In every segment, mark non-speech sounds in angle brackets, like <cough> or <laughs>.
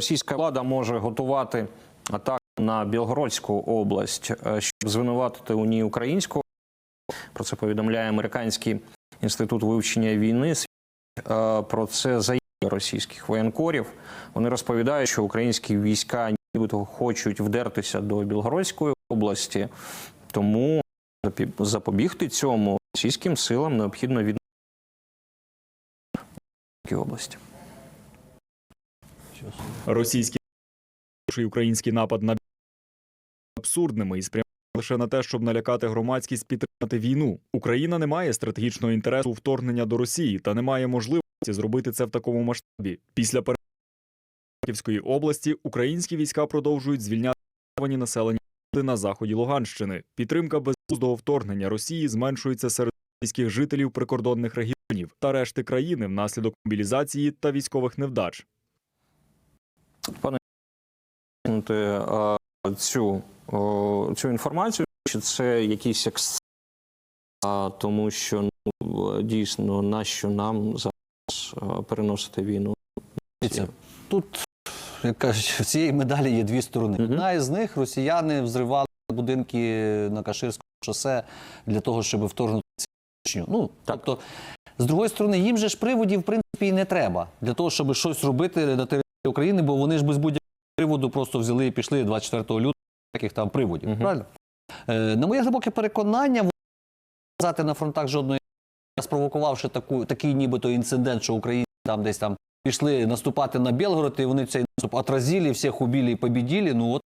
російська влада може готувати атаку на Білгородську область, е, щоб звинуватити у ній українську. Про це повідомляє американський інститут вивчення війни. Е, Про це заяви російських воєнкорів. Вони розповідають, що українські війська нібито хочуть вдертися до Білгородської області, тому запобігти цьому російським силам необхідно від області. Російський український напад на абсурдними і спрямований лише на те, щоб налякати громадськість підтримати війну. Україна не має стратегічного інтересу вторгнення до Росії та не має можливості зробити це в такому масштабі. Після Харківської області українські війська продовжують звільняти населені на заході Луганщини. Підтримка безглуздого вторгнення Росії зменшується серед російських жителів прикордонних регіонів та решти країни внаслідок мобілізації та військових невдач. Пане цю, цю інформацію, чи це якийсь екс... тому що ну, дійсно нащо нам зараз переносити війну? Тут, як кажуть, в цієї медалі є дві сторони. Мгм. Одна із них росіяни взривали будинки на Каширському шосе для того, щоб вторгнути Чечню. Ну, тобто, з другої сторони, їм же ж приводів, в принципі, і не треба для того, щоб щось робити на території України, бо вони ж без будь-якого приводу просто взяли і пішли 24 лютого, яких там приводів. Мгм. Правильно? Е, на моє глибоке переконання, вони казати на фронтах жодної спровокувавши таку, такий нібито інцидент, що українці там десь там пішли наступати на Білгород, і вони цей наступ отразили, всіх убили і побіділи. Ну от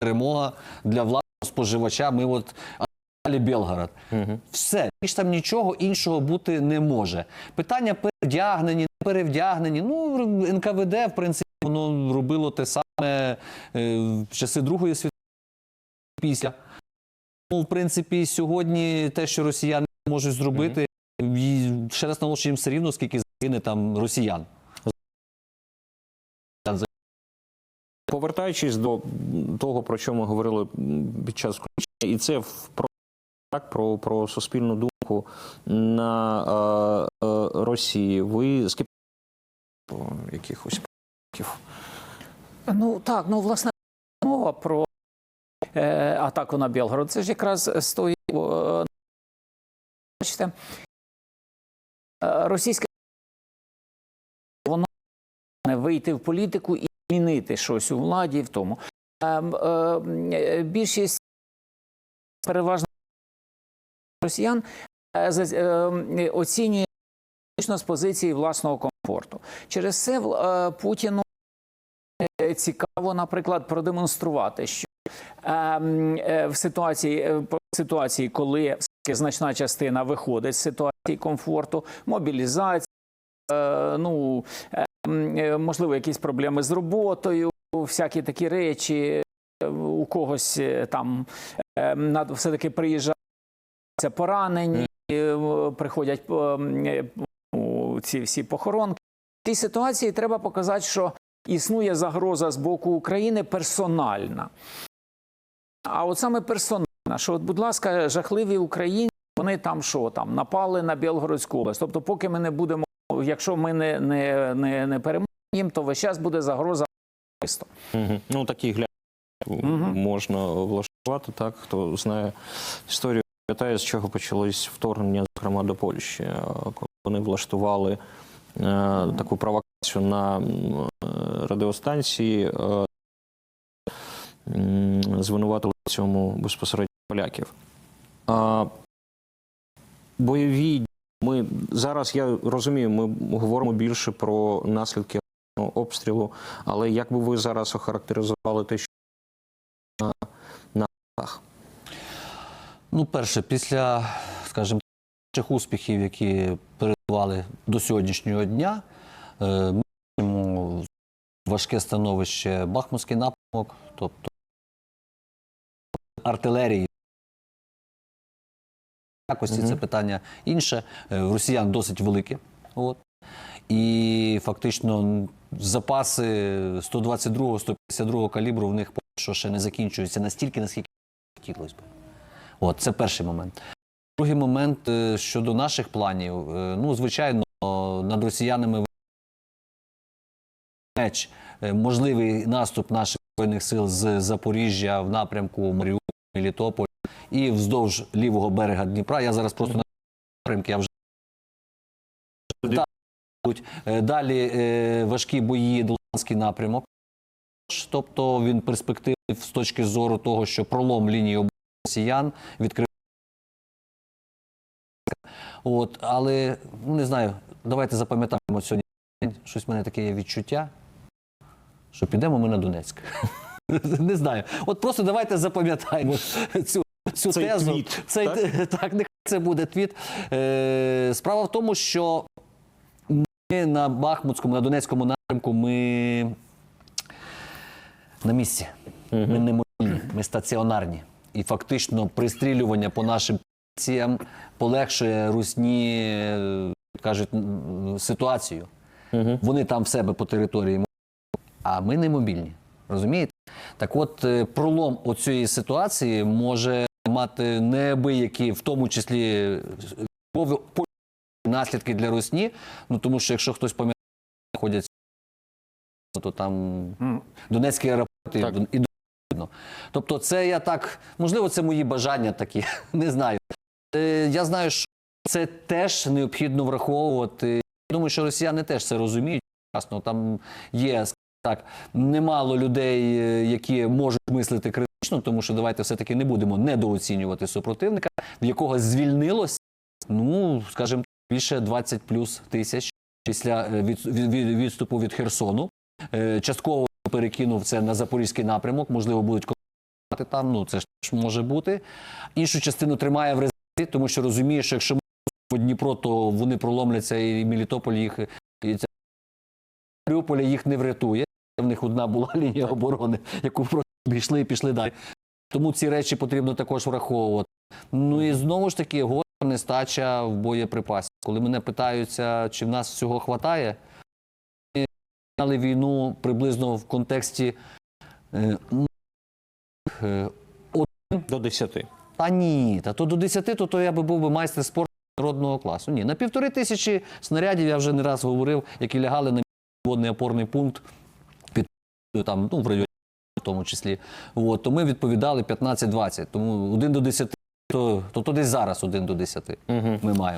перемога для власного споживача. Ми от отразили Білгород. Угу. Все, більш там нічого іншого бути не може. Питання перевдягнені, не перевдягнені. Ну, НКВД, в принципі, воно робило те саме е, в часи Другої світової після. Ну, в принципі, сьогодні те, що росіяни можуть зробити, і ще раз наголошую, їм все рівно, скільки загине там росіян. Повертаючись до того, про що ми говорили під час включення, і це про, так, про, про суспільну думку на е, е, Росії. Ви скептично якихось? Ну так, ну власне мова про е, атаку на Білгород. Це ж якраз з тої е, бачите, е, російська воно вийти в політику і змінити щось у владі в тому. Е, е, більшість переважно росіян е, е, оцінює виключно з позиції власного комфорту. Через це е, Путіну е, цікаво, наприклад, продемонструвати, що е, м, е, в ситуації, в ситуації, коли значна частина виходить з ситуації комфорту, мобілізація, ну е, м, е, можливо, якісь проблеми з роботою, всякі такі речі. У когось там е, все-таки приїжджаються поранені, приходять ці всі похоронки. В цій ситуації треба показати, що існує загроза з боку України персональна. А от саме персональна, що, от, будь ласка, жахливі українці, вони там що там напали на Білгородську область. Тобто, поки ми не будемо, якщо ми не, не, не, не переможемо їм, то весь час буде загроза. Угу. Ну, такі гляд Мгм. можна влаштувати, так, хто знає історію, пам'ятає, з чого почалось вторгнення, зокрема, до Польщі, вони влаштували е, таку провокацію на е, радіостанції, е, звинуватили в цьому безпосередньо поляків. Бойові ми зараз я розумію, ми говоримо більше про наслідки обстрілу, але як би ви зараз охарактеризували те, що на, на? Ну, перше, після, скажімо, успіхів, які передавали до сьогоднішнього дня, е, ми бачимо важке становище Бахмутський напрямок, тобто артилерії. Якості це питання інше. Е, росіян досить велике. От. І фактично запаси 122-152 калібру в них поки що ще не закінчуються настільки, наскільки хотілося б. От, це перший момент. Другий момент е, щодо наших планів. Е, Ну, звичайно, над росіянами меч е, можливий наступ наших збройних сил з Запоріжжя в напрямку Маріуполь, Мелітополь і вздовж лівого берега Дніпра. Я зараз просто на напрямки, я вже Да. Далі важкі бої Луганський напрямок. Тобто він перспективний з точки зору того, що пролом лінії росіян відкрив. От, але ну, не знаю, давайте запам'ятаємо сьогодні. Щось в мене таке є відчуття, що підемо ми на Донецьк. <laughs> Не знаю. От просто давайте запам'ятаємо цю, цю Цей тезу. твіт, Цей, так? так? нехай це буде твіт. Е, справа в тому, що ми на Бахмутському, на Донецькому напрямку ми на місці. Ми не мобільні, ми стаціонарні. І фактично пристрілювання по нашим позиціям полегшує русні, е, кажуть, ситуацію. Вони там в себе по території, а ми не мобільні. Розумієте? Так от, е, пролом оцієї ситуації може мати неабиякі, в тому числі е, наслідки для русні. Ну тому що якщо хтось пам'ятає, ходять, то там Донецький аеропорт і. Тобто, це я так, можливо, це мої бажання такі, <laughs> не знаю. Е, Я знаю, що це теж необхідно враховувати. Я думаю, що росіяни теж це розуміють. Ясно, там є так немало людей, е, які можуть мислити критично, тому що давайте все-таки не будемо недооцінювати супротивника, в якого звільнилось, ну скажімо, більше 20 плюс тисяч після е, від, від, від- відступу від Херсону. Частково перекинув це на запорізький напрямок, можливо, будуть там. Ну це ж може бути. Іншу частину тримає в резерві, тому що розуміє, що якщо ми Дніпро, то вони проломляться, і Мелітополь їх і ця Маріуполя їх не врятує. В них одна була <laughs> лінія оборони, яку просто пішли і пішли далі. Тому ці речі потрібно також враховувати. Ну і знову ж таки, гостра нестача в боєприпасів. Коли мене питаються, чи в нас всього хватає, ми починали війну приблизно в контексті е, м, е, До 10. Та ні, та то до 10, то, то я би був би майстер спорту народного класу. Ні, на півтори тисячі снарядів я вже не раз говорив, які лягали на водний опорний пункт під там, ну, в районі в тому числі. От, то ми відповідали 15-20. Тому 1 до 10, то, то, то десь зараз 1 до 10 ми маємо.